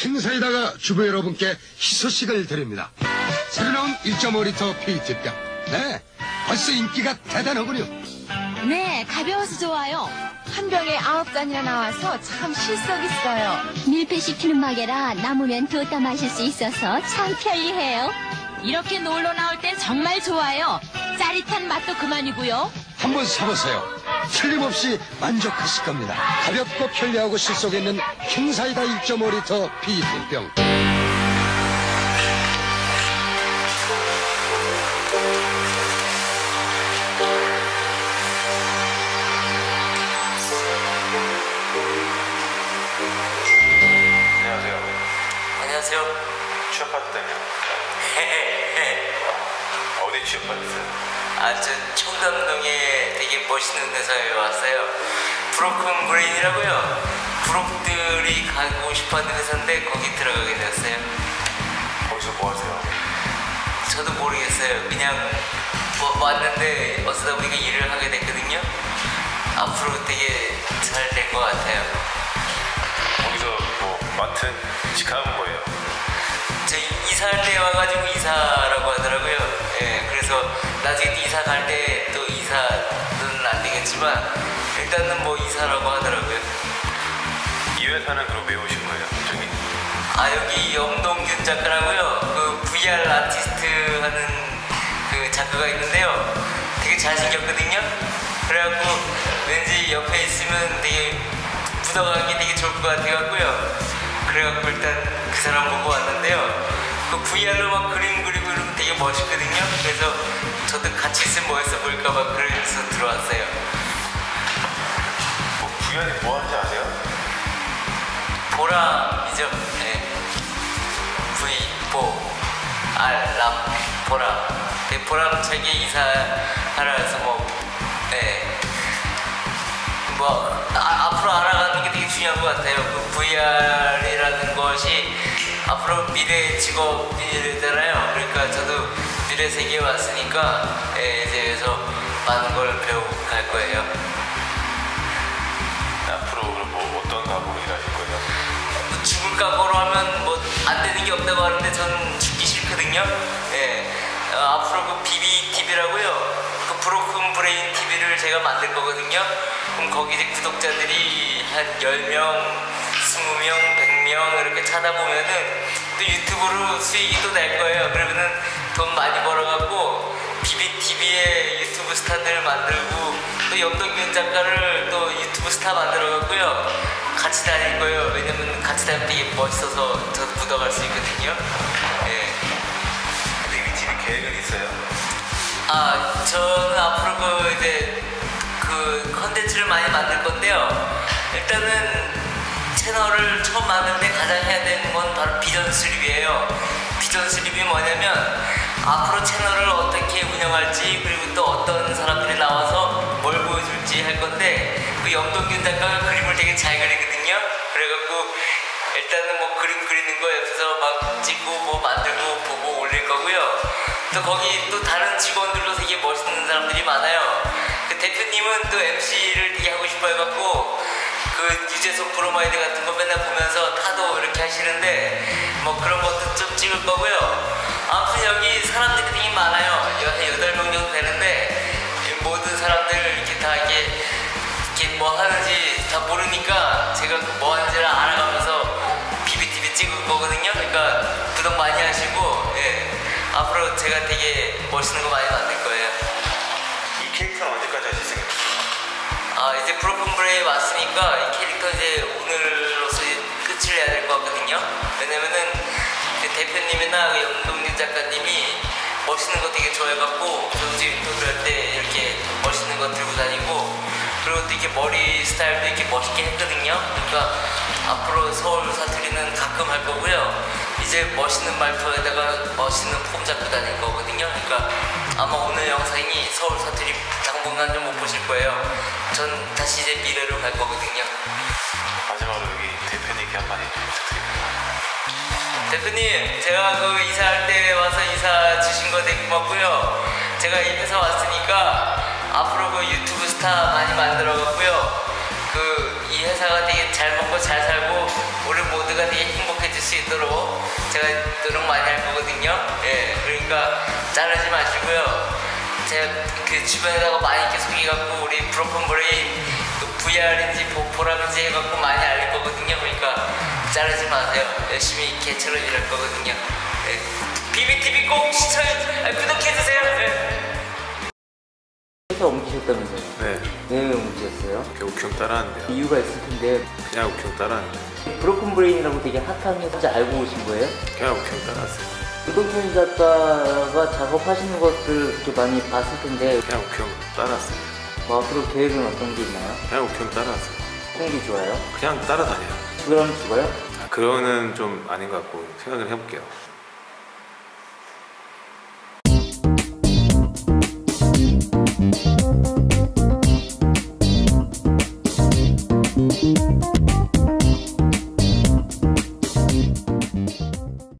킹사이다가 주부 여러분께 희소식을 드립니다. 새로 나온 1.5리터 페이트병. 네, 벌써 인기가 대단하군요. 네, 가벼워서 좋아요. 한 병에 아홉 잔이나 나와서 참 실속 있어요. 밀폐 시키는 막에라 남으면 뒀다 마실 수 있어서 참 편리해요. 이렇게 놀러 나올 땐 정말 좋아요. 짜릿한 맛도 그만이고요. 한번 사보세요. 틀림없이 만족하실 겁니다. 가볍고 편리하고 실속 있는 킹사이다 1.5리터 페이트병. 안녕하세요. 안녕하세요. 취업하셨다며. 어디 취업하셨어요? 아, 저 청담동에 되게 멋있는 회사에 왔어요. 브로큰 브레인이라고요. 브록들이 가고 싶어하는 회사인데 거기 들어가게 되었어요. 거기서 뭐 하세요? 저도 모르겠어요. 그냥 뭐 왔는데 어쩌다 보니까 일을 하게 됐거든요. 앞으로 되게 잘 될 것 같아요. 거기서 뭐 맡은 직함은 뭐예요? 저 이사할 때 와가지고 이사라고 나중에 또 이사 갈 때 또 이사는 안 되겠지만 일단은 뭐 이사라고 하더라고요. 이 회사는 그럼 왜 오신 거예요? 저기 아 여기 염동균 작가라고요. 그 VR 아티스트 하는 그 작가가 있는데요. 되게 잘생겼거든요. 그래갖고 왠지 옆에 있으면 되게 묻어가기 되게 좋을 것 같아갖고요. 그래갖고 일단 그 사람 보고 왔는데요. 그 VR로 막 그림 이러면 되게 멋있거든요. 그래서 저도 같이 있으면 멋있어 보일까봐 그래서 들어왔어요. 뭐 부연이 뭐 하는지 아세요? 보람이죠. 네. V 보 R 람 보람. 네, 보람차게 이사하라 해서 뭐 네. 뭐 아, 앞으로 알아가는 게 되게 중요한 것 같아요. 그 VR이라는 것이 앞으로 미래 직업이잖아요. 그러니까 저도 미래 세계에 왔으니까 예, 이제 그래서 많은 걸 배우고 갈 거예요. 앞으로 그럼 뭐 어떤 각오로 일하실 거예요? 뭐 죽을 각오로 하면 뭐 안 되는 게 없다고 하는데 저는 죽기 싫거든요. 예. 어, 앞으로 그 BB TV라고요. 그 브로큰 브레인 TV를 제가 만들 거거든요. 그럼 거기 이제 구독자들이 한 10명, 20명, 100명 이렇게 찾아보면은 또 유튜브로 수익이 또 날 거예요. 그러면은 돈 많이 벌어갖고 BB TV에 유튜브 스타들 만들고 또 염동균 작가를 또 유튜브 스타 만들어갖고요. 같이 다닐 거예요. 왜냐면 같이 다니면 되게 멋있어서 저도 묻어갈 수 있거든요. 예. BB TV 계획은 있어요? 아, 저는 앞으로 그 이제 그 컨텐츠를 많이 만들 건데요. 일단은 채널을 처음 때 가장 해야 되는 건 바로 비전 수립이에요. 비전 수립이 뭐냐면 앞으로 채널을 어떻게 운영할지 그리고 또 어떤 사람들이 나와서 뭘 보여줄지 할 건데 그 염동균 작가가 그림을 되게 잘 그리거든요. 그래갖고 일단은 뭐 그림 그리는 거 옆에서 막 찍고 뭐 만들고 보고 올릴 거고요. 또 거기 또 다른 직원들도 되게 멋있는 사람들이 많아요. 그 대표님은 또 MC를 되게 하고 싶어 해갖고 그 유재석 브로마이드 같은 거 맨날 보면서 타도 이렇게 하시는데 뭐 그런 것도 좀 찍을 거고요. 아무튼 여기 사람들이 되게 많아요. 한 8명 정도 되는데 이 모든 사람들 이렇게 다 이렇게 이렇게 뭐 하는지 다 모르니까 제가 그뭐 하는지를 알아가면서 BBTV 찍을 거거든요. 그러니까 구독 많이 하시고 예. 앞으로 제가 되게 멋있는 거 많이 만들 거예요. 이 캐릭터는 언제까지 하실 생각이세요? 아 이제 브로큰 브레이 왔으니까 이 캐릭터 이제 오늘로서 이제 끝을 내야 될 것 같거든요. 왜냐면은 그 대표님이나 그 염동진 작가님이 멋있는 거 되게 좋아해갖고 저도 이제 인터뷰 할 때 이렇게 멋있는 거 들고 다니고 그리고 또 이렇게 머리 스타일도 이렇게 멋있게 했거든요. 그러니까 앞으로 서울 사투리는 가끔 할 거고요. 이제 멋있는 말투에다가 멋있는 폼 잡고 다닐 거거든요. 그러니까 아마 오늘 영상이 서울 사투리 당분간 좀못 보실 거예요. 전 다시 이제 미래로 갈 거거든요. 마지막으로 여기 대표님께 한마디 좀 부탁드립니다. 대표님, 제가 그 이사할 때 와서 이사 주신 거 되게 고맙고요. 제가 이 회사 왔으니까 앞으로 그 유튜브 스타 많이 만들어 갖고요. 그 이 회사가 되게 잘 먹고 잘 살고 우리 모두가 되게 행복해질 수 제가 노력 많이 할 거거든요. 예, 그러니까 자르지 마시고요. 제가 그 주변에다가 많이 이렇게 소개해갖고 우리 브로큰 브레인 또 VR인지 보라인지 해갖고 많이 알릴 거거든요. 그러니까 자르지 마세요. 열심히 개처럼 일할 거거든요. 예. BBTV 꼭 시청, 아, 구독해주세요. 예. 회사 옮기셨다면서요? 네. 왜 옮기셨어요? 그냥 우경 따라하는데요. 이유가 있을 텐데 그냥 우경 따라하는데. 브로큰 브레인이라고 되게 핫한 회사 알고 오신 거예요? 그냥 우경 따라왔어요. 유동준 작가가 작업하시는 것들 이렇게 많이 봤을 텐데 그냥 우경 따라왔어요. 뭐 앞으로 계획은 어떤 게 있나요? 그냥 우경 따라왔어요. 어떤 게 좋아요? 그냥 따라다녀요. 그럼 죽어요? 아, 그거는 좀 아닌 것 같고 생각을 해볼게요.